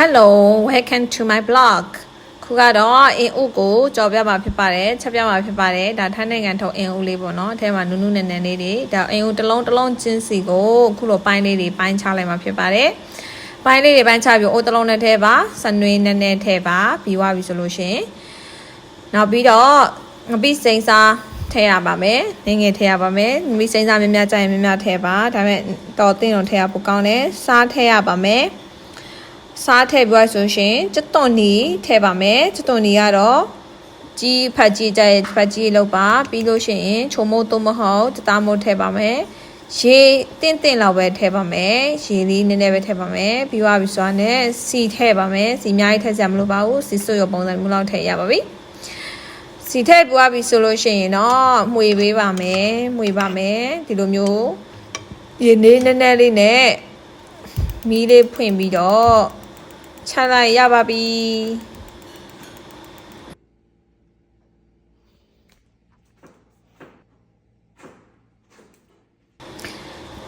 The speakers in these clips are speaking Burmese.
Hello welcome to my blog ခုကတော့အင်ဥကိုကြော်ပြမှာဖြစ်ပါတယ်ချက်ပြမှာဖြစ်ပါတယ်ဒါထိုင်းနိုင်ငံထုတ်အင်ဥလေးပေါ့နော်အဲထဲမှာနုနုနယ်နယ်လေးတွေဒါအင်ဥတစ်လုံးတစ်လုံးချင်းစီကိုခုလိုပိုင်းလေးတွေပိုင်းချလိုက်မှာဖြစ်ပါတယ်ပိုင်းလေးတွေပိုင်းချပြီးအိုးတစ်လုံးနဲ့ထဲပါစနွေးနဲ့နဲ့ထဲပါပြီးွားပြီဆိုလို့ရှရင်နောက်ပြီးတော့ငပိစိန်စားထည့်ရပါမယ်ငငယ်ထည့်ရပါမယ်ငပိစိန်စားများများကြိုင်များများထည့်ပါဒါပေမဲ့တော်တင်းတော့ထည့်ရပိုကောင်းတယ်စားထည့်ရပါမယ် စားထည့်ပြီးဆိုရှင်ကျွတ်သွန်နီထည့်ပါမယ်ကျွတ်သွန်နီကတော့ကြီးဖတ်ကြီးကြဲဖတ်ကြီးလောက်ပါပြီးလို့ရှိရင်ချုံမိုးသုံးမဟုတ်တသားမိုးထည့်ပါမယ်ရေတင့်တင့်လောက်ပဲထည့်ပါမယ်ရေလေးနည်းနည်းပဲထည့်ပါမယ်ပြီးသွားပြီဆိုတော့စီထည့်ပါမယ်စီအများကြီးထည့်စရာမလိုပါဘူးစီစွတ်ရပုံစံမျိုးလောက်ထည့်ရပါပြီစီထည့်ပြီးသွားပြီဆိုလို့ရှိရင်တော့မှွေပေးပါမယ်မှွေပါမယ်ဒီလိုမျိုးရေနည်းနည်းနည်းလေးနဲ့မီးလေးဖွင့်ပြီးတော့ ချလိုက်ရပါပြီ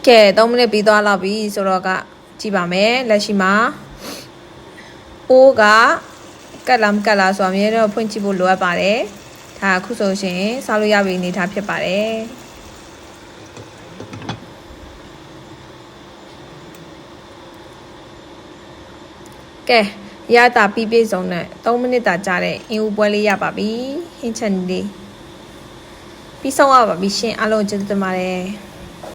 ကဲ3မိနစ်ပြီးသွားတော့ပြီဆိုတော့ကကြည့်ပါမယ်လက်ရှိမှာအိုးကကတ်လာမကတ်လာဆိုတော့အမြဲတော့ဖွင့်ကြည့်ဖို့လိုအပ်ပါတယ်ဒါအခုဆိုရှင်စားလို့ရပြီအနေထားဖြစ်ပါတယ် ကဲရတာပြီးပြည့်စုံတဲ့3မိနစ်တာကြာတဲ့အင်ဦးပွဲလေးရပါပြီဟင်းချက်လေးပြီးဆုံးရပါပြီရှင်အားလုံးကျေးဇူးတင်ပါတယ်